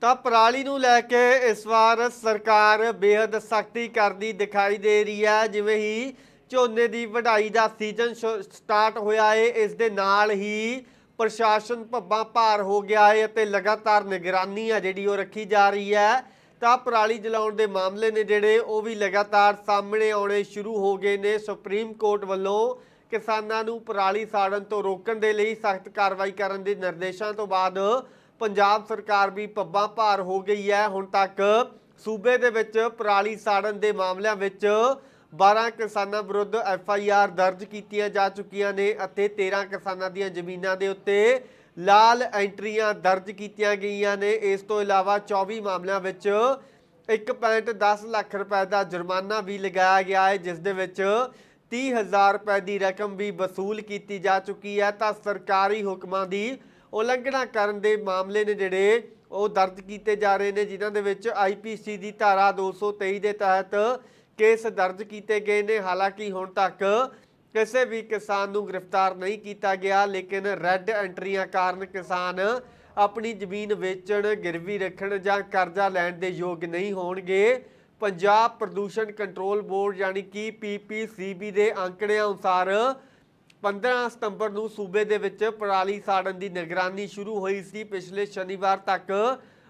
ਤਾਂ ਪਰਾਲੀ ਨੂੰ ਲੈ ਕੇ ਇਸ ਵਾਰ ਸਰਕਾਰ ਬੇहद ਸਖਤੀ ਕਰਦੀ ਦਿਖਾਈ ਦੇ ਰਹੀ ਹੈ। ਜਿਵੇਂ ਹੀ ਝੋਨੇ ਦੀ ਵਢਾਈ ਦਾ ਸੀਜ਼ਨ ਸਟਾਰਟ ਹੋਇਆ ਹੈ ਇਸ ਦੇ ਨਾਲ ਹੀ ਪ੍ਰਸ਼ਾਸਨ ਭੱਬਾਂ ਭਾਰ ਹੋ ਗਿਆ ਹੈ ਅਤੇ ਲਗਾਤਾਰ ਨਿਗਰਾਨੀ ਆ ਜਿਹੜੀ ਉਹ ਰੱਖੀ ਜਾ ਰਹੀ ਹੈ। ਤਾਂ ਪਰਾਲੀ ਜਲਾਉਣ ਦੇ ਮਾਮਲੇ ਨੇ ਜਿਹੜੇ, ਉਹ ਵੀ ਲਗਾਤਾਰ ਸਾਹਮਣੇ ਆਉਣੇ ਸ਼ੁਰੂ ਹੋ ਗਏ ਨੇ। ਸੁਪਰੀਮ ਕੋਰਟ ਵੱਲੋਂ ਕਿਸਾਨਾਂ ਨੂੰ ਪਰਾਲੀ ਸਾੜਨ ਤੋਂ ਰੋਕਣ ਦੇ ਲਈ ਸਖਤ ਕਾਰਵਾਈ ਕਰਨ ਦੇ ਨਿਰਦੇਸ਼ਾਂ ਤੋਂ ਬਾਅਦ ਪੰਜਾਬ ਸਰਕਾਰ ਵੀ ਪੱਬਾਂ ਭਾਰ ਹੋ ਗਈ ਹੈ। ਹੁਣ ਤੱਕ ਸੂਬੇ ਦੇ ਵਿੱਚ ਪਰਾਲੀ ਸਾੜਨ ਦੇ ਮਾਮਲਿਆਂ ਵਿੱਚ 12 ਕਿਸਾਨਾਂ ਵਿਰੁੱਧ ਐਫ ਆਈ ਆਰ ਦਰਜ ਕੀਤੀਆਂ ਜਾ ਚੁੱਕੀਆਂ ਨੇ ਅਤੇ 13 ਕਿਸਾਨਾਂ ਦੀਆਂ ਜ਼ਮੀਨਾਂ ਦੇ ਉੱਤੇ ਲਾਲ ਐਂਟਰੀਆਂ ਦਰਜ ਕੀਤੀਆਂ ਗਈਆਂ ਨੇ। ਇਸ ਤੋਂ ਇਲਾਵਾ 24 ਮਾਮਲਿਆਂ ਵਿੱਚ 1.10 ਲੱਖ ਰੁਪਏ ਦਾ ਜੁਰਮਾਨਾ ਵੀ ਲਗਾਇਆ ਗਿਆ ਹੈ, ਜਿਸ ਦੇ ਵਿੱਚ 30000 ਰੁਪਏ ਦੀ ਰਕਮ ਵੀ ਵਸੂਲ ਕੀਤੀ ਜਾ ਚੁੱਕੀ ਹੈ। ਤਾਂ ਸਰਕਾਰੀ ਹੁਕਮਾਂ ਦੀ ਉਲੰਘਣਾ ਕਰਨ ਦੇ ਮਾਮਲੇ ਨੇ ਜਿਹੜੇ ਉਹ ਦਰਜ ਕੀਤੇ ਜਾ ਰਹੇ ਨੇ, ਜਿਨ੍ਹਾਂ ਦੇ ਵਿੱਚ ਆਈਪੀਸੀ ਦੀ ਧਾਰਾ 223 ਦੇ ਤਹਿਤ ਕੇਸ ਦਰਜ ਕੀਤੇ ਗਏ ਨੇ। ਹਾਲਾਂਕਿ ਹੁਣ ਤੱਕ ਕਿਸੇ ਵੀ ਕਿਸਾਨ ਨੂੰ ਗ੍ਰਿਫਤਾਰ ਨਹੀਂ ਕੀਤਾ ਗਿਆ, ਲੇਕਿਨ ਰੈੱਡ ਐਂਟਰੀਆਂ ਕਾਰਨ ਕਿਸਾਨ ਆਪਣੀ ਜ਼ਮੀਨ ਵੇਚਣ, ਗਿਰਵੀ ਰੱਖਣ ਜਾਂ ਕਰਜ਼ਾ ਲੈਣ ਦੇ ਯੋਗ ਨਹੀਂ ਹੋਣਗੇ। ਪੰਜਾਬ ਪ੍ਰਦੂਸ਼ਣ ਕੰਟਰੋਲ ਬੋਰਡ ਯਾਨੀ ਕਿ ਪੀਪੀਸੀਬੀ ਦੇ ਅੰਕੜਿਆਂ ਅਨੁਸਾਰ 15 ਸਤੰਬਰ ਨੂੰ ਸੂਬੇ ਦੇ ਵਿੱਚ ਪਰਾਲੀ ਸਾੜਨ ਦੀ ਨਿਗਰਾਨੀ ਸ਼ੁਰੂ ਹੋਈ ਸੀ। ਪਿਛਲੇ ਸ਼ਨੀਵਾਰ ਤੱਕ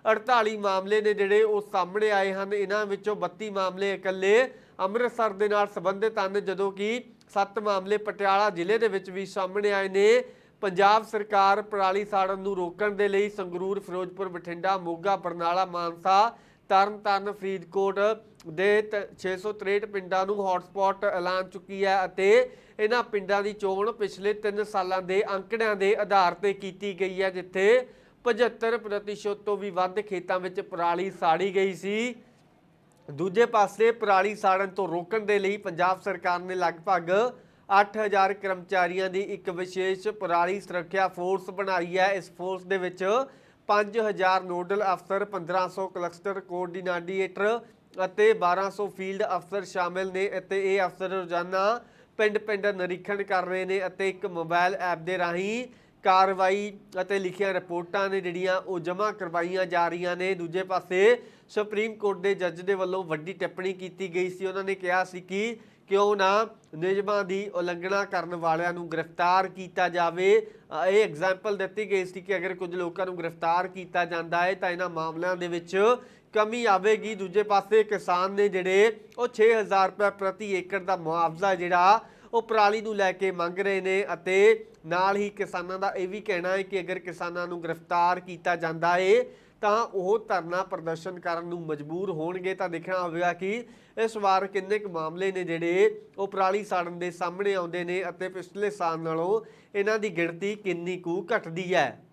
48 ਮਾਮਲੇ ਨੇ ਜਿਹੜੇ ਉਹ ਸਾਹਮਣੇ ਆਏ ਹਨ। ਇਹਨਾਂ ਵਿੱਚੋਂ 32 ਮਾਮਲੇ ਇਕੱਲੇ ਅੰਮ੍ਰਿਤਸਰ ਦੇ ਨਾਲ ਸੰਬੰਧਿਤ ਹਨ, ਜਦੋਂ ਕਿ 7 ਮਾਮਲੇ ਪਟਿਆਲਾ ਜ਼ਿਲ੍ਹੇ ਦੇ ਵਿੱਚ ਵੀ ਸਾਹਮਣੇ ਆਏ ਨੇ। ਪੰਜਾਬ ਸਰਕਾਰ ਪਰਾਲੀ ਸਾੜਨ ਨੂੰ ਰੋਕਣ ਦੇ ਲਈ ਸੰਗਰੂਰ, ਫਿਰੋਜ਼ਪੁਰ, ਬਠਿੰਡਾ, ਮੋਗਾ, ਬਰਨਾਲਾ, ਮਾਨਸਾ ਤਰਨਤਾਰਨ ਫਰੀਦਕੋਟ ਦੇ ਤ- 663 ਪਿੰਡਾਂ ਨੂੰ ਹੌਟਸਪੌਟ ਐਲਾਨ ਚੁੱਕੀ ਹੈ ਅਤੇ ਇਹਨਾਂ ਪਿੰਡਾਂ ਦੀ ਚੋਣ ਪਿਛਲੇ 3 ਸਾਲਾਂ ਦੇ ਅੰਕੜਿਆਂ ਦੇ ਆਧਾਰ ਤੇ ਕੀਤੀ ਗਈ ਹੈ, ਜਿੱਥੇ 75% ਤੋਂ ਵੀ ਵੱਧ ਖੇਤਾਂ ਵਿੱਚ ਪਰਾਲੀ ਸਾੜੀ ਗਈ ਸੀ। ਦੂਜੇ ਪਾਸੇ ਪਰਾਲੀ ਸਾੜਨ ਤੋਂ ਰੋਕਣ ਦੇ ਲਈ ਪੰਜਾਬ ਸਰਕਾਰ ਨੇ ਲਗਭਗ 8000 ਕਰਮਚਾਰੀਆਂ ਦੀ ਇੱਕ ਵਿਸ਼ੇਸ਼ ਪਰਾਲੀ ਸੁਰੱਖਿਆ ਫੋਰਸ ਬਣਾਈ ਹੈ। ਇਸ ਫੋਰਸ ਦੇ ਵਿੱਚ 5000 ਨੋਡਲ ਅਫਸਰ 1500 ਕਲਸਟਰ, ਕੋਆਰਡੀਨੇਟਰ ਅਤੇ 1200 ਫੀਲਡ ਅਫਸਰ ਸ਼ਾਮਿਲ ਨੇ। ਅਤੇ ਇਹ ਅਫਸਰ ਰੋਜ਼ਾਨਾ ਪਿੰਡ-ਪਿੰਡ ਨਿਰੀਖਣ ਕਰ ਰਹੇ ਨੇ ਅਤੇ ਇੱਕ ਮੋਬਾਈਲ ਐਪ ਦੇ ਰਾਹੀਂ ਕਾਰਵਾਈ ਅਤੇ ਲਿਖੀਆਂ ਰਿਪੋਰਟਾਂ ਨੇ ਜਿਹੜੀਆਂ ਉਹ ਜਮ੍ਹਾਂ ਕਰਵਾਈਆਂ ਜਾ ਰਹੀਆਂ ਨੇ। ਦੂਜੇ ਪਾਸੇ ਸੁਪਰੀਮ ਕੋਰਟ ਦੇ ਜੱਜ ਦੇ ਵੱਲੋਂ ਵੱਡੀ ਟਿੱਪਣੀ ਕੀਤੀ ਗਈ ਸੀ। ਉਹਨਾਂ ਨੇ ਕਿਹਾ ਸੀ ਕਿ ਕਿਉਂ ਨਾ ਨਿਯਮਾਂ ਦੀ ਉਲੰਘਣਾ ਕਰਨ ਵਾਲਿਆਂ ਨੂੰ ਗ੍ਰਿਫਤਾਰ ਕੀਤਾ ਜਾਵੇ? ਇਹ ਐਗਜ਼ਾਮਪਲ ਦਿੱਤੀ ਗਈ ਸੀ ਕਿ ਅਗਰ ਕੁਝ ਲੋਕਾਂ ਨੂੰ ਗ੍ਰਿਫਤਾਰ ਕੀਤਾ ਜਾਂਦਾ ਹੈ, ਤਾਂ ਇਹਨਾਂ ਮਾਮਲਿਆਂ ਦੇ ਵਿੱਚ ਕਮੀ ਆਵੇਗੀ। ਦੂਜੇ ਪਾਸੇ ਕਿਸਾਨ ਨੇ ਜਿਹੜੇ ਉਹ 6000 ਰੁਪਏ ਪ੍ਰਤੀ ਏਕੜ ਦਾ ਮੁਆਵਜ਼ਾ ਜਿਹੜਾ ਉਹ ਪਰਾਲੀ ਨੂੰ ਲੈ ਕੇ ਮੰਗ ਰਹੇ ਨੇ ਅਤੇ ਨਾਲ ਹੀ ਕਿਸਾਨਾਂ ਦਾ ਇਹ ਵੀ ਕਹਿਣਾ ਹੈ ਕਿ ਅਗਰ ਕਿਸਾਨਾਂ ਨੂੰ ਗ੍ਰਿਫਤਾਰ ਕੀਤਾ ਜਾਂਦਾ ਹੈ ਤਾਂ ਉਹ ਧਰਨਾ ਪ੍ਰਦਰਸ਼ਨ ਕਰਨ ਨੂੰ ਮਜਬੂਰ ਹੋਣਗੇ। ਤਾਂ ਦੇਖਣਾ ਹੋਵੇਗਾ ਕਿ ਇਸ ਵਾਰ ਕਿੰਨੇ ਕੁ ਮਾਮਲੇ ਨੇ ਜਿਹੜੇ ਉਹ ਪਰਾਲੀ ਸਾੜਨ ਦੇ ਸਾਹਮਣੇ ਆਉਂਦੇ ਨੇ ਅਤੇ ਪਿਛਲੇ ਸਾਲ ਨਾਲੋਂ ਇਹਨਾਂ ਦੀ ਗਿਣਤੀ ਕਿੰਨੀ ਕੁ ਘਟਦੀ ਹੈ।